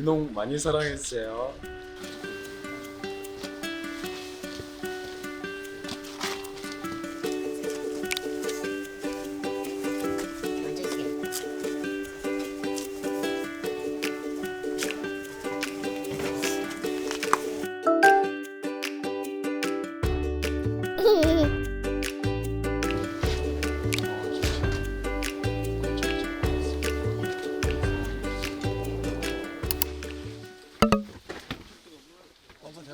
민홍 많이 사랑해주세요.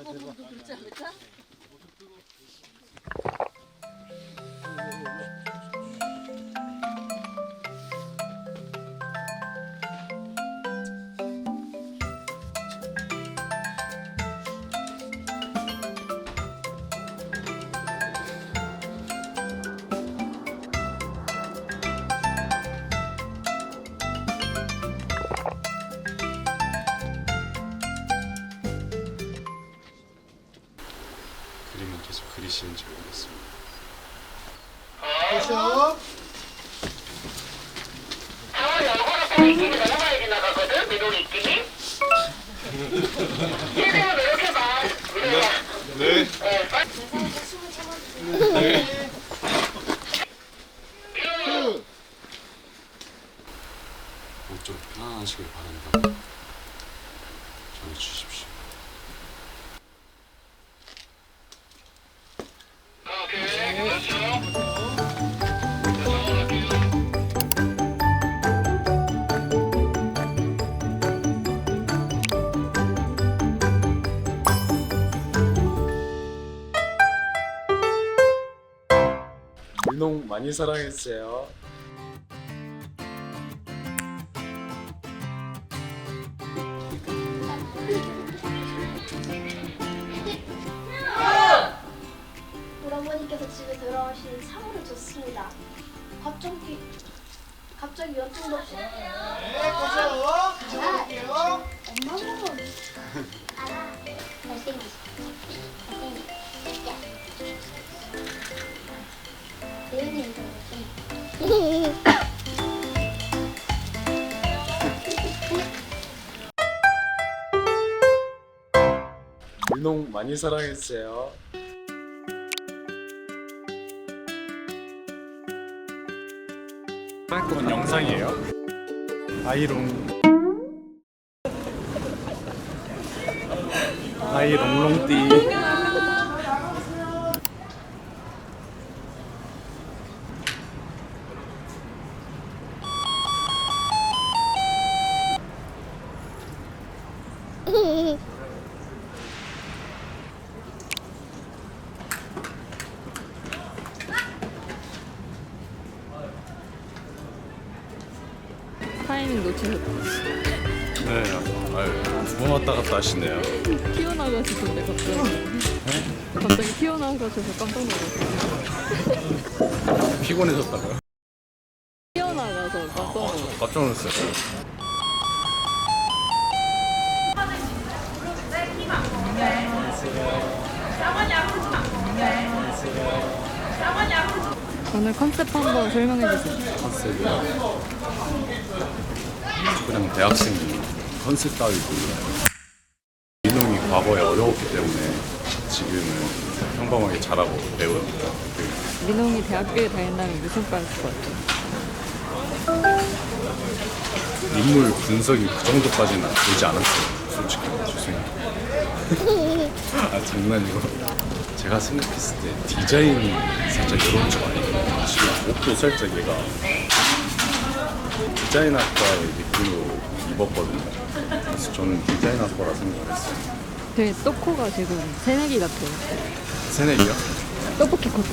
그림은 그리시는지 모르겠습니다. 이미 너무 많이 지나가거든 미동이 있더니 최대한 노력 민홍 많이 사랑해주세요. 우리 어머니께서 집에 돌아오시는 사고를 줬습니다. 갑자기 갑자기 여친도 없이 네. 드 민홍 많이 사랑해주세요. 그건 영상이에요? 아이롱 아이롱롱띠 타이밍 놓치셨다. 네. 아유, 두번 왔다 갔다 하시네요. 튀어나가시던데 갑자기. 갑자기 튀어나가셔서 깜짝 놀랐어요. 피곤해졌다고요? 튀어나가서 깜짝 놀랐어요. 깜짝 놀랐어요. 오늘 컨셉 한번 설명해 주세요. 컨셉이요. 그냥 대학생 컨셉 따위 몰라요. 민홍이 과거에 어려웠기 때문에 지금은 평범하게 잘하고 배우는 그 민홍이 대학교에 다닌다면 무슨 과일 것 같아요? 인물 분석이 그 정도까지는 되지 않았어요. 솔직히 죄송해요. 아 장난이고 제가 생각했을 때 디자인이 살짝 이런 쪽 아니에요. 지금 옷도 살짝 얘가 디자인학과의 느낌으로 입었거든요. 그래서 저는 디자인학과라 생각을 했어요. 되게 또코가 지금 새내기 같아요. 새내기요? 떡볶이 커트.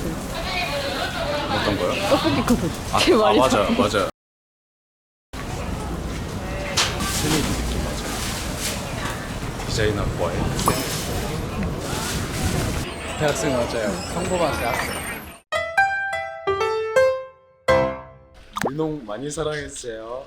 어떤 거요? 떡볶이 커트. 아, 제아 말이 맞아요, 맞아요. 새내기 느낌 맞아요. 디자인학과의 새내기. 대학생 맞아요 평범한 대학생 민홍 많이 사랑해주세요.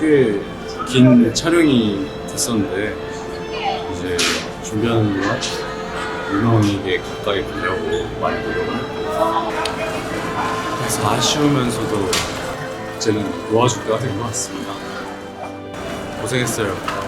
꽤긴 촬영이 됐었는데 이제 준비하는 동안 유명에게 가까이 보려고 많이 노력을 했고 그래서 아쉬우면서도 이제는 놓아줄 때가 된 것 같습니다. 고생했어요